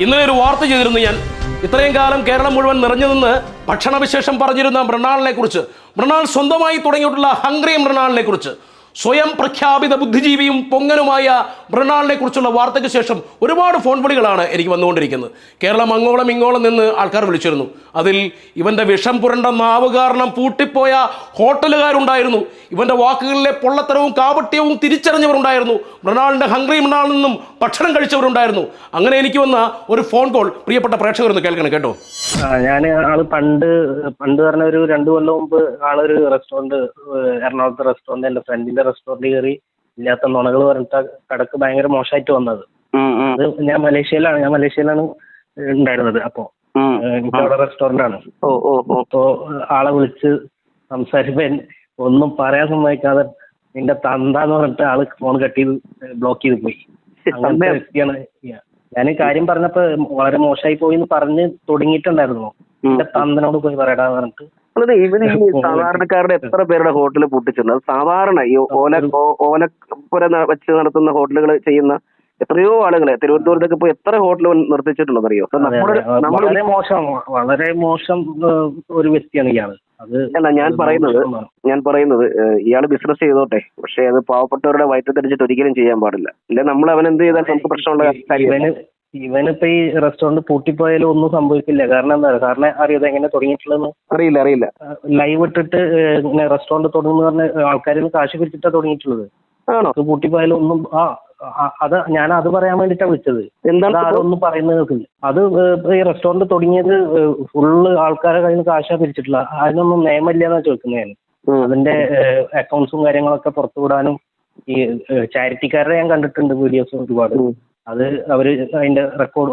ഇന്നലെ ഒരു വാർത്ത ചെയ്തിരുന്നു ഞാൻ. ഇത്രയും കാലം കേരളം മുഴുവൻ നിറഞ്ഞു നിന്ന് ഭക്ഷണവിശേഷം പറഞ്ഞിരുന്ന മൃണാളിനെ കുറിച്ച്. മൃണാൾ സ്വന്തമായി തുടങ്ങിയിട്ടുള്ള ഹംഗ്രി മൃണാളിനെ കുറിച്ച്. സ്വയം പ്രഖ്യാപിത ബുദ്ധിജീവിയും പൊങ്ങനുമായ മൃണാളിനെ കുറിച്ചുള്ള വാർത്തയ്ക്ക് ശേഷം ഒരുപാട് ഫോൺ വിളികളാണ് എനിക്ക് വന്നുകൊണ്ടിരിക്കുന്നത്. കേരളം അങ്ങോളം ഇങ്ങോളം നിന്ന് ആൾക്കാർ വിളിച്ചിരുന്നു. അതിൽ ഇവന്റെ വിഷം പുരണ്ട നാവ് കാരണം പൂട്ടിപ്പോയ ഹോട്ടലുകാരുണ്ടായിരുന്നു. ഇവന്റെ വാക്കുകളിലെ പൊള്ളത്തരവും കാപട്യവും തിരിച്ചറിഞ്ഞവരുണ്ടായിരുന്നു. മൃണാളിന്റെ ഹംഗ്രി മൃണാളിൽ നിന്നും ഭക്ഷണം കഴിച്ചവരുണ്ടായിരുന്നു. അങ്ങനെ എനിക്ക് വന്ന ഒരു ഫോൺ കോൾ പ്രിയപ്പെട്ട പ്രേക്ഷകരൊന്ന് കേൾക്കണം കേട്ടോ. ഞാൻ ആൾ പണ്ട് പണ്ട് പറഞ്ഞ ഒരു രണ്ടു കൊല്ലം മുമ്പ് ആളൊരു റെസ്റ്റോറന്റ് എറണാകുളത്തെ റെസ്റ്റോറന്റ് എന്റെ ഫ്രണ്ടിന്റെ റെസ്റ്റോറന്റ് കയറി ഇല്ലാത്ത നുണകൾ പറഞ്ഞിട്ട് കടക്ക് ഭയങ്കര മോശമായിട്ട് വന്നത്. അത് ഞാൻ മലേഷ്യയിലാണ് ഞാൻ മലേഷ്യയിലാണ് ഉണ്ടായിരുന്നത് അപ്പോ. എനിക്ക് അവിടെ റെസ്റ്റോറന്റ് ആണ്. അപ്പോ ആളെ വിളിച്ച് സംസാരിച്ചപ്പോ ഒന്നും പറയാൻ സമ്മതിക്കാതെ നിന്റെ തന്താന്ന് പറഞ്ഞിട്ട് ആൾ ഫോൺ കട്ട് ചെയ്ത് ബ്ലോക്ക് ചെയ്ത് പോയി. അങ്ങനത്തെ? വ്യക്തിയാണ് ഞാൻ കാര്യം പറഞ്ഞപ്പോ വളരെ മോശമായി പോയി എന്ന് പറഞ്ഞ് തുടങ്ങിയിട്ടുണ്ടായിരുന്നു. എന്റെ തന്തനോട് പോയി പറയടാന്ന് പറഞ്ഞിട്ട് അല്ലാതെ ഇവന് ഈ സാധാരണക്കാരുടെ എത്ര പേരുടെ ഹോട്ടൽ പൊട്ടിച്ചിട്ടുണ്ട് അത് സാധാരണ ഈ ഓല ഓലപ്പുര വെച്ച് നടത്തുന്ന ഹോട്ടലുകൾ ചെയ്യുന്ന എത്രയോ ആളുകളെ തിരുവനന്തപുരത്തൊക്കെ ഇപ്പോൾ എത്ര ഹോട്ടൽ നിർത്തിച്ചിട്ടുണ്ടെന്നറിയോ? വളരെ മോശം വളരെ മോശം ഒരു വ്യക്തിയാണ് ഇയാൾ. അല്ല ഞാൻ പറയുന്നത് ഞാൻ പറയുന്നത് ഇയാൾ ഇയാൾ ബിസിനസ് ചെയ്തോട്ടെ. പക്ഷെ അത് പാവപ്പെട്ടവരുടെ വയറ്റ് തിരിച്ചിട്ട് ഒരിക്കലും ചെയ്യാൻ പാടില്ല. ഇല്ല നമ്മൾ അവൻ എന്ത് ചെയ്താൽ നമുക്ക് പ്രശ്നമുള്ള കാര്യം ഇവന് ഇവനിപ്പോ ഈ റെസ്റ്റോറന്റ് പൂട്ടിപ്പോയാലും ഒന്നും സംഭവിക്കില്ല. കാരണം എന്താ കാരണം അറിയാതെ എങ്ങനെ തുടങ്ങിയിട്ടുള്ളതെന്ന്? അറിയില്ല അറിയില്ല. ലൈവ് ഇട്ടിട്ട് ഇങ്ങനെ റെസ്റ്റോറന്റ് തുടങ്ങുന്ന പറഞ്ഞ ആൾക്കാരിൽ നിന്ന് കാശ് പിരിച്ചിട്ടാ തുടങ്ങിയിട്ടുള്ളത്. ആണോ? അത് പൂട്ടിപ്പോയാലും ഒന്നും ആ അത് ഞാൻ അത് പറയാൻ വേണ്ടിട്ടാ വിളിച്ചത്. എന്താണ് ആരൊന്നും പറയുന്നത് കേൾക്കില്ല. അത് ഈ റെസ്റ്റോറന്റ് തുടങ്ങിയത് ഫുള്ള് ആൾക്കാരെ കയ്യിൽ നിന്ന് കാശാ പിരിച്ചിട്ടുള്ള അതിനൊന്നും നിയമമില്ല എന്നാ ചോദിക്കുന്നത് ഞാൻ. അതിന്റെ അക്കൗണ്ട്സും കാര്യങ്ങളൊക്കെ പുറത്തുവിടാനും ഈ ചാരിറ്റിക്കാരെ ഞാൻ കണ്ടിട്ടുണ്ട് വീഡിയോസും ഒരുപാട്. അത് അവർ അതിന്റെ റെക്കോർഡ്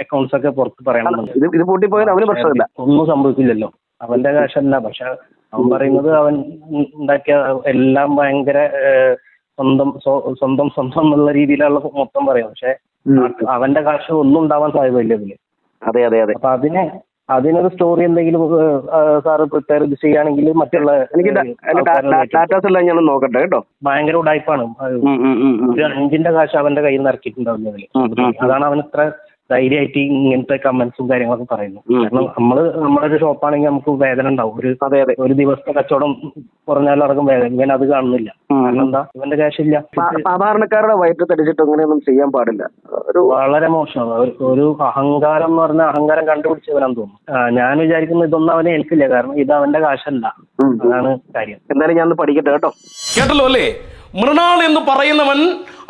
അക്കൗണ്ട്സ് ഒക്കെ പുറത്ത് പറയണമെന്നുണ്ട് ഇത് ഇത് പൂട്ടിപ്പോയാൽ അവന് പ്രശ്നമില്ല. ഒന്നും സംഭവിക്കില്ലല്ലോ. അവന്റെ കാശല്ല. പക്ഷെ അവൻ പറയുന്നത് അവൻ ഉണ്ടാക്കിയ എല്ലാം ഭയങ്കര സ്വന്തം സ്വ- സ്വന്തം സ്വന്തം എന്നുള്ള രീതിയിലുള്ള മൊത്തം പറയും പക്ഷെ അവന്റെ കാശ് ഒന്നും ഉണ്ടാവാൻ സാധ്യതയില്ല ഇതിൽ. അതെ അതെ അതെ. അപ്പൊ അതിനെ അതിനൊരു സ്റ്റോറി എന്തെങ്കിലും സാറ് പ്രിപ്പയർ ചെയ്യുകയാണെങ്കിൽ മറ്റുള്ള എനിക്ക് ഡാറ്റാസ് എല്ലാം ഞാൻ നോക്കട്ടെ കേട്ടോ ഭയങ്കര ഉടായ്പാണ്. ഒരു അഞ്ചിന്റെ കാശ് അവന്റെ കയ്യിൽ നിന്ന് ഇറക്കിയിട്ടുണ്ടാവില്ല. അതാണ് അവൻ ഇത്ര ധൈര്യമായിട്ട് ഇങ്ങനത്തെ കമന്റ്സും കാര്യങ്ങളൊക്കെ പറയുന്നു. കാരണം നമ്മൾ നമ്മളൊരു ഷോപ്പാണെങ്കിൽ നമുക്ക് വേദന ഉണ്ടാവും. ഒരു അതെ അതെ. ഒരു ദിവസത്തെ കച്ചവടം കുറഞ്ഞാലടക്കം വേദന. ഇവൻ അത് കാണുന്നില്ല. കാരണം എന്താ ഇവന്റെ കാശ് ഇല്ല സാധാരണക്കാരുടെ വയറ്റ് തടിച്ചിട്ട് അങ്ങനെയൊന്നും ചെയ്യാൻ പാടില്ല. ഒരു വളരെ മോശമാണ്. ഒരു- അഹങ്കാരം എന്ന് പറഞ്ഞ അഹങ്കാരം കണ്ടുപിടിച്ചവനാന്ന് തോന്നുന്നു. ഞാൻ വിചാരിക്കുന്നു ഇതൊന്നും അവനെ ഏൽക്കില്ല. കാരണം ഇത് അവന്റെ കാശല്ല. അതാണ് കാര്യം. എന്തായാലും ഞാൻ പഠിക്കട്ടെ കേട്ടോ. കേട്ടല്ലോ അല്ലേ? മൃണാൾ എന്ന് പറയുന്നവൻ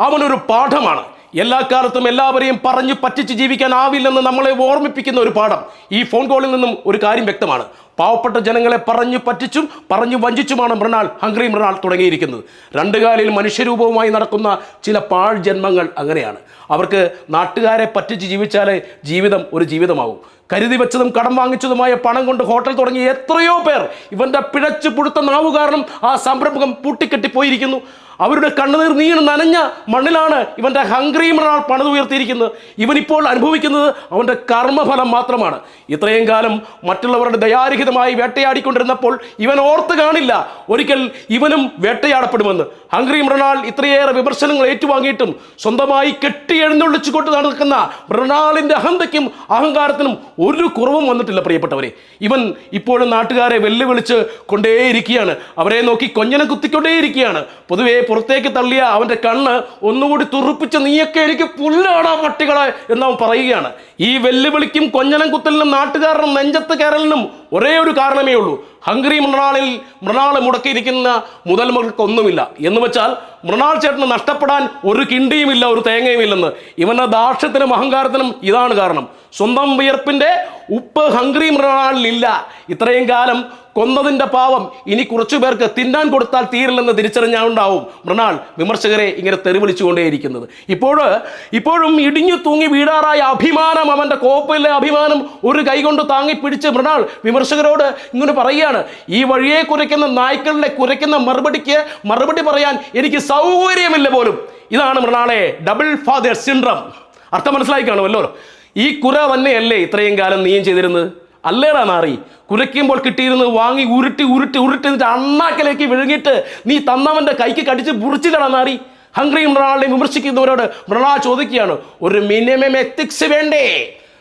അവനൊരു പാഠമാണ്. എല്ലാ കാലത്തും എല്ലാവരെയും പറഞ്ഞു പറ്റിച്ച് ജീവിക്കാനാവില്ലെന്ന് നമ്മളെ ഓർമ്മിപ്പിക്കുന്ന ഒരു പാഠം. ഈ ഫോൺ കോളിൽ നിന്നും ഒരു കാര്യം വ്യക്തമാണ്. പാവപ്പെട്ട ജനങ്ങളെ പറഞ്ഞു പറ്റിച്ചും പറഞ്ഞു വഞ്ചിച്ചുമാണ് മൃണാൾ ഹംഗ്രി മൃണാൾ തുടങ്ങിയിരിക്കുന്നത്. രണ്ട് കാലിൽ മനുഷ്യരൂപവുമായി നടക്കുന്ന ചില പാഴ് ജന്മങ്ങൾ അങ്ങനെയാണ്. അവർക്ക് നാട്ടുകാരെ പറ്റിച്ച് ജീവിച്ചാലേ ജീവിതം ഒരു ജീവിതമാവും. കരുതി വെച്ചതും കടം വാങ്ങിച്ചതുമായ പണം കൊണ്ട് ഹോട്ടൽ തുടങ്ങി എത്രയോ പേർ ഇവന്റെ പിഴച്ചു പുഴുത്ത നാവ് കാരണം ആ സംരംഭം പൂട്ടിക്കെട്ടി പോയിരിക്കുന്നു അവരുടെ കണ്ണുനീർ നീണ് നനഞ്ഞ മണ്ണിലാണ് ഇവന്റെ ഹംഗ്രി മൃണാൾ പണിതുയർത്തിയിരിക്കുന്നത്. ഇവനിപ്പോൾ അനുഭവിക്കുന്നത് അവന്റെ കർമ്മഫലം മാത്രമാണ്. ഇത്രയും കാലം മറ്റുള്ളവരുടെ ദയാരഹിതമായി വേട്ടയാടിക്കൊണ്ടിരുന്നപ്പോൾ ഇവൻ ഓർത്ത് കാണില്ല. ഒരിക്കൽ ഇവനും വേട്ടയാടപ്പെടുമെന്ന്. ഹംഗ്രി മൃണാൾ ഇത്രയേറെ വിമർശനങ്ങൾ ഏറ്റുവാങ്ങിയിട്ടും സ്വന്തമായി കെട്ടി എഴുന്നള്ളിച്ചുകൊണ്ട് നടക്കുന്ന മൃണാളിന്റെ അഹന്തയ്ക്കും അഹങ്കാരത്തിനും ഒരു കുറവും വന്നിട്ടില്ല പ്രിയപ്പെട്ടവരെ. ഇവൻ ഇപ്പോഴും നാട്ടുകാരെ വെല്ലുവിളിച്ച് കൊണ്ടേയിരിക്കുകയാണ്. അവരെ നോക്കി കൊഞ്ഞനം കുത്തിക്കൊണ്ടേയിരിക്കുകയാണ്. പൊതുവെ പുറത്തേക്ക് തള്ളിയ അവന്റെ കണ്ണ് ഒന്നുകൂടി തുറുപ്പിച്ച് നീയൊക്കെ എനിക്ക് പുല്ലാടാ പട്ടികളെ എന്നവൻ പറയുകയാണ്. ഈ വെല്ലുവിളിക്കും കൊഞ്ഞനം കുത്തലിനും നാട്ടുകാരനും നെഞ്ചത്ത് കയറലിനും ഒരേ ഒരു കാരണമേ ഉള്ളൂ. ഹംഗ്രി മൃണാളിൽ മൃണാൾ മുടക്കിയിരിക്കുന്ന മുതൽ മുതൽക്കൊന്നുമില്ല എന്ന് വെച്ചാൽ മൃണാൾ ചേട്ടന് നഷ്ടപ്പെടാൻ ഒരു കിണ്ടിയുമില്ല ഒരു തേങ്ങയുമില്ലെന്ന്. ഇവന്റെ ദാർഷ്യത്തിനും അഹങ്കാരത്തിനും ഇതാണ് കാരണം. സ്വന്തം വിയർപ്പിന്റെ ഉപ്പ് ഹംഗ്രി മൃണാളിലില്ല. ഇത്രയും കാലം കൊന്നതിന്റെ പാവം. ഇനി കുറച്ചു പേർക്ക് തിന്നാൻ കൊടുത്താൽ തീരില്ലെന്ന് തിരിച്ചറിഞ്ഞാണ്ടാവും മൃണാൾ വിമർശകരെ ഇങ്ങനെ തെറിവിളിച്ചുകൊണ്ടേയിരിക്കുന്നത്. ഇപ്പോൾ ഇപ്പോഴും ഇടിഞ്ഞു തൂങ്ങി വീടാറായ അഭിമാനം അവന്റെ കോപ്പിലെ അഭിമാനം ഒരു കൈകൊണ്ട് താങ്ങി പിടിച്ച് മൃണാൾ വിമർശകരോട് ഇങ്ങനെ പറയുകയാണ്. ഈ വഴിയെ കുരയ്ക്കുന്ന നായ്ക്കളിലെ കുരയ്ക്കുന്ന മറുപടിക്ക് മറുപടി പറയാൻ എനിക്ക് സൗകര്യമില്ല പോലും. ഇതാണ് മൃണാളെ ഡബിൾ ഫാദർ സിൻഡ്രം. അർത്ഥം മനസ്സിലായി കാണുമല്ലോ. ഈ കുര തന്നെയല്ലേ ഇത്രയും കാലം നീയും ചെയ്തിരുന്നത്? അല്ലേടാ നാറി? കുരയ്ക്കുമ്പോൾ കിട്ടിയിരുന്നത് വാങ്ങി ഉരുട്ടി ഉരുട്ടി ഉരുട്ടി എന്നിട്ട് അണ്ണാക്കലേക്ക് വിഴുങ്ങിയിട്ട് നീ തന്നവന്റെ കൈക്ക് കടിച്ച് മുറിച്ചില്ലടാ നാറി. ഹംഗ്രിയും മൃണാളിനെ വിമർശിക്കുന്നവരോട് മൃണാൾ ചോദിക്കുകയാണ് ഒരു മിനിമം എത്തിക്സ് വേണ്ടേ?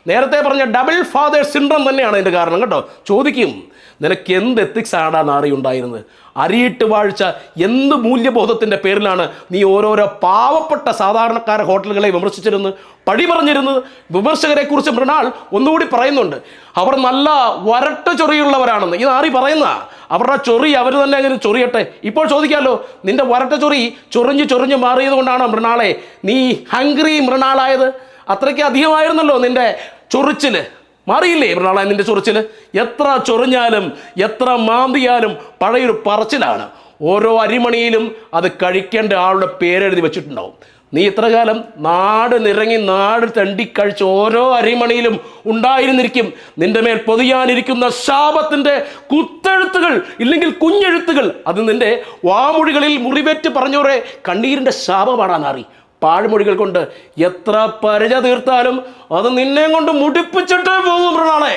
നേരത്തെ പറഞ്ഞ ഡബിൾ ഫാദർ സിൻഡ്രം തന്നെയാണ് അതിന്റെ കാരണം കേട്ടോ? ചോദിക്കും നിനക്ക് എന്ത് എത്തിക്സ് ആടാ നാറി ഉണ്ടായിരുന്നത്? അരിയിട്ട് വാഴ്ച എന്ത് മൂല്യബോധത്തിന്റെ പേരിലാണ് നീ ഓരോരോ പാവപ്പെട്ട സാധാരണക്കാര ഹോട്ടലുകളെ വിമർശിച്ചിരുന്നത്? പഴി പറഞ്ഞിരുന്നത് വിമർശകരെ കുറിച്ച് മൃണാൾ ഒന്നുകൂടി പറയുന്നുണ്ട്. അവർ നല്ല വരട്ട ചൊറിയുള്ളവരാണെന്ന്. ഈ നാറി പറയുന്ന? അവരുടെ ചൊറി അവർ തന്നെ അങ്ങനെ ചൊറിയട്ടെ. ഇപ്പോൾ ചോദിക്കാമല്ലോ നിന്റെ വരട്ട ചൊറി ചൊറിഞ്ഞ് ചൊറിഞ്ഞ് മാറിയത് കൊണ്ടാണ് മൃണാളെ? നീ ഹംഗ്രി മൃണാളായത്? അത്രയ്ക്ക് അധികമായിരുന്നല്ലോ നിന്റെ ചൊറിച്ചിൽ. മാറിയില്ലേ മൃണാളെ നിന്റെ ചൊറിച്ചിൽ? എത്ര ചൊറിഞ്ഞാലും എത്ര മാന്തിയാലും പഴയൊരു പറച്ചിലാണ്. ഓരോ അരിമണിയിലും അത് കഴിക്കേണ്ട ആളുടെ പേരെഴുതി വെച്ചിട്ടുണ്ടാവും. നീ ഇത്ര കാലം നാട് നിറങ്ങി നാട് തണ്ടി തണ്ടിക്കഴിച്ച് ഓരോ അരിമണിയിലും ഉണ്ടായിരുന്നിരിക്കും. നിന്റെ മേൽ പൊതിയാനിരിക്കുന്ന ശാപത്തിന്റെ കുത്തെഴുത്തുകൾ ഇല്ലെങ്കിൽ കുഞ്ഞെഴുത്തുകൾ അത് നിന്റെ വാമൊഴികളിൽ മുറിവേറ്റ് പറഞ്ഞോറെ കണ്ണീരിന്റെ ശാപമാണ് ആ നാറി. പാഴ്മൊഴികൾ കൊണ്ട് എത്ര പരിച തീർത്താലും അത് നിന്നെ കൊണ്ട് മുടിപ്പിച്ചിട്ടേ പോകും മൃണാളെ.